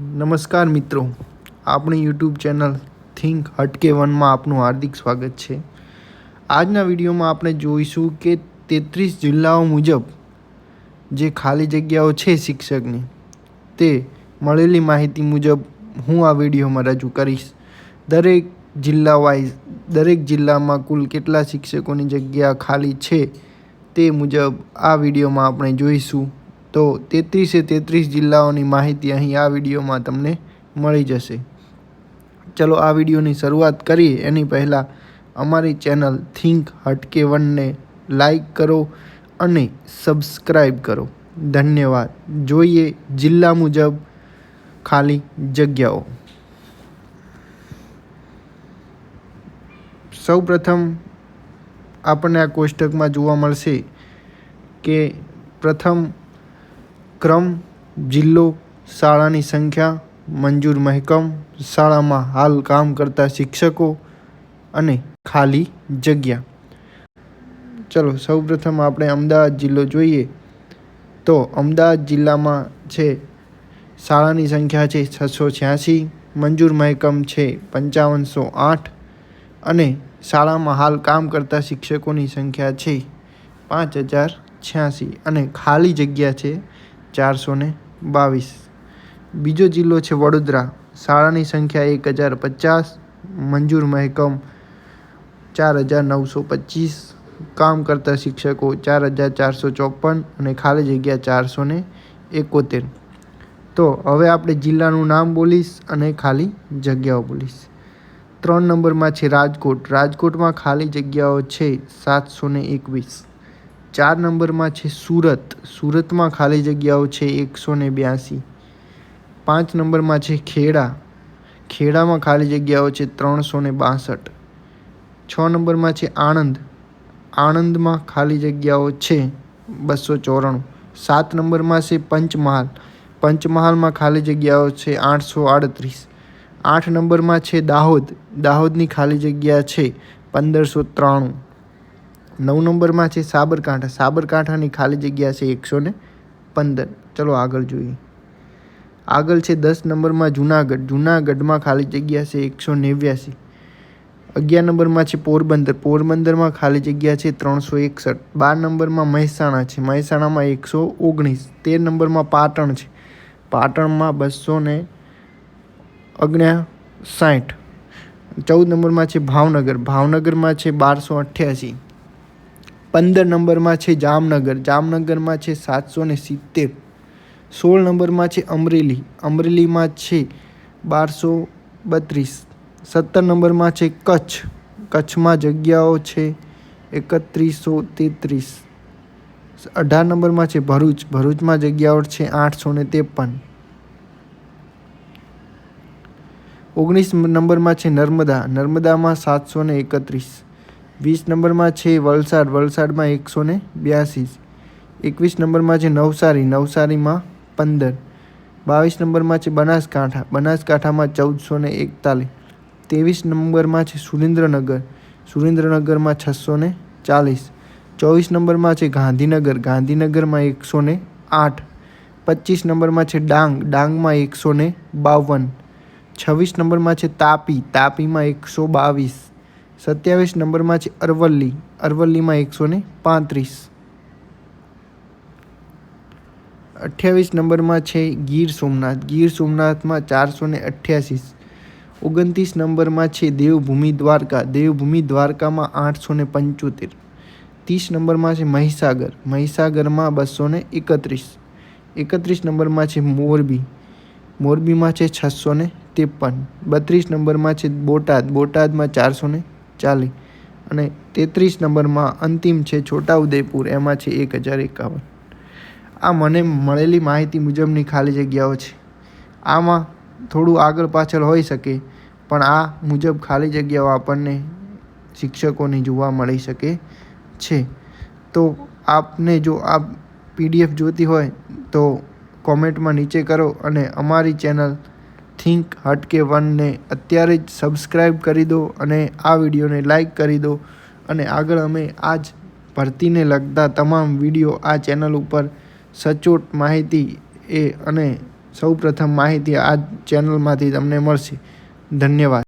નમસ્કાર મિત્રો. આપણી યુટ્યુબ ચેનલ થિંક હટકે વનમાં આપનું હાર્દિક સ્વાગત છે. આજના વિડીયોમાં આપણે જોઈશું કે તેત્રીસ જિલ્લાઓ મુજબ જે ખાલી જગ્યાઓ છે શિક્ષકની, તે મળેલી માહિતી મુજબ હું આ વિડીયોમાં રજૂ કરીશ. દરેક જિલ્લા વાઇઝ દરેક જિલ્લામાં કુલ કેટલા શિક્ષકોની જગ્યા ખાલી છે તે મુજબ આ વિડીયોમાં આપણે જોઈશું. તો તેત્રીસે તેત્રીસ જિલ્લાઓની માહિતી અહીં આ વિડીયોમાં તમને મળી જશે. ચલો આ વિડીયોની શરૂઆત કરીએ. એની પહેલાં અમારી ચેનલ થિંક હટકે વનને લાઈક કરો અને સબસ્ક્રાઈબ કરો. ધન્યવાદ. જોઈએ જિલ્લા મુજબ ખાલી જગ્યાઓ. સૌપ્રથમ આપણને આ કોષ્ટકમાં જોવા મળશે કે પ્રથમ ક્રમ, જિલ્લો, શાળાની સંખ્યા, મંજૂર મહેકમ, શાળામાં હાલ કામ કરતા શિક્ષકો અને ખાલી જગ્યા. ચલો, સૌપ્રથમ આપણે અમદાવાદ જિલ્લો જોઈએ. તો અમદાવાદ જિલ્લામાં છે, શાળાની સંખ્યા છે છસો છ્યાસી, મંજૂર મહેકમ છે પંચાવનસો આઠ અને શાળામાં હાલ કામ કરતા શિક્ષકોની સંખ્યા છે પાંચ હજાર છ્યાસી અને ખાલી જગ્યા છે ચારસો ને બાવીસ. બીજો જિલ્લો છે વડોદરા. શાળાની સંખ્યા એક હજાર પચાસ, મંજૂર મહેકમ ચાર હજાર નવસો પચીસ, કામ કરતા શિક્ષકો ચાર હજાર ચારસો ચોપન અને ખાલી જગ્યા ચારસો ને એકોતેર. તો હવે આપણે જિલ્લાનું નામ બોલીશ અને ખાલી જગ્યાઓ બોલીશ. ત્રણ નંબરમાં છે રાજકોટ. રાજકોટમાં ખાલી જગ્યાઓ છે સાતસો ને એકવીસ. ચાર નંબરમાં છે સુરત. સુરતમાં ખાલી જગ્યાઓ છે એકસો ને બ્યાસી. પાંચ નંબરમાં છે ખેડા. ખેડામાં ખાલી જગ્યાઓ છે ત્રણસો ને બાસઠ. છ નંબરમાં છે આણંદ. આણંદમાં ખાલી જગ્યાઓ છે બસો ચોરાણું. સાત નંબરમાં છે પંચમહાલ. પંચમહાલમાં ખાલી જગ્યાઓ છે આઠસો આડત્રીસ. આઠ નંબરમાં છે દાહોદ. દાહોદની ખાલી જગ્યા છે પંદરસો ત્રાણું. નવ નંબરમાં છે સાબરકાંઠા. સાબરકાંઠાની ખાલી જગ્યા છે એકસો ને પંદર. ચલો આગળ જોઈએ. આગળ છે દસ નંબરમાં જુનાગઢ. જુનાગઢમાં ખાલી જગ્યા છે એકસો નેવ્યાસી. અગિયાર નંબરમાં છે પોરબંદર. પોરબંદરમાં ખાલી જગ્યા છે ત્રણસો એકસઠ. બાર નંબરમાં મહેસાણા છે. મહેસાણામાં એકસો ઓગણીસ. તેર નંબરમાં પાટણ છે. પાટણમાં બસો ને અગણ્યા સાઠ ચૌદ નંબરમાં છે ભાવનગર. ભાવનગરમાં છે બારસો અઠ્યાસી. પંદર નંબરમાં છે જામનગર, જામનગરમાં છે સાતસો ને સિત્તેર. સોળ નંબરમાં છે અમરેલી, અમરેલીમાં છે બારસો બત્રીસ. સત્તર નંબરમાં છે કચ્છ, કચ્છમાં જગ્યાઓ છે એકત્રીસો તેત્રીસ. અઢાર નંબરમાં છે ભરૂચ, ભરૂચમાં જગ્યાઓ છે આઠસો ને ત્રેપન. ઓગણીસ નંબરમાં છે નર્મદા, નર્મદામાં સાતસો ને એકત્રીસ. વીસ નંબરમાં છે વલસાડ, વલસાડમાં એકસો ને બ્યાસી. એકવીસ નંબરમાં છે નવસારી, નવસારીમાં પંદર. બાવીસ નંબરમાં છે બનાસકાંઠા, બનાસકાંઠામાં ચૌદસો ને એકતાલીસ. ત્રેવીસ નંબરમાં છે સુરેન્દ્રનગર, સુરેન્દ્રનગરમાં છસો ને ચાલીસ. ચોવીસ નંબરમાં છે ગાંધીનગર, ગાંધીનગરમાં એકસો ને આઠ. પચીસ નંબરમાં છે ડાંગ, ડાંગમાં એકસો ને બાવન. છવ્વીસ નંબરમાં છે તાપી, તાપીમાં એકસો બાવીસ. સત્યાવીસ નંબરમાં છે અરવલ્લી. અરવલ્લીમાં એકસો ને પાંત્રીસ. અઠ્યાવીસ નંબરમાં છે ગીર સોમનાથ. ગીર સોમનાથમાં ચારસો ને અઠ્યાસી ઓગણત્રીસ નંબરમાં છે દેવભૂમિ દ્વારકા. દેવભૂમિ દ્વારકામાં આઠસો ને પંચોતેર. ત્રીસ નંબરમાં છે મહીસાગર. મહીસાગરમાં બસો ને એકત્રીસ. એકત્રીસ નંબરમાં છે મોરબી. મોરબીમાં છે છસો ને ત્રેપન. બત્રીસ નંબરમાં છે બોટાદ. બોટાદમાં ચારસો ને ચાલીસ અને તેત્રીસ નંબરમાં અંતિમ છે છોટાઉદેપુર, એમાં છે એક હજાર એકાવન. આ મને મળેલી માહિતી મુજબની ખાલી જગ્યાઓ છે. આમાં થોડું આગળ પાછળ હોઈ શકે, પણ આ મુજબ ખાલી જગ્યાઓ આપણને શિક્ષકોની જોવા મળી શકે છે. તો આપને જો આ પીડીએફ જોતી હોય તો કોમેન્ટમાં નીચે કરો અને અમારી ચેનલ થિંક હટકે વનને અત્યારે જ સબસ્ક્રાઈબ કરી દો અને આ વિડીયોને લાઈક કરી દો. અને આગળ અમે આ જ ભરતીને લગતા તમામ વીડિયો આ ચેનલ ઉપર સચોટ માહિતી એ અને સૌ પ્રથમ માહિતી આ ચેનલમાંથી તમને મળશે. ધન્યવાદ.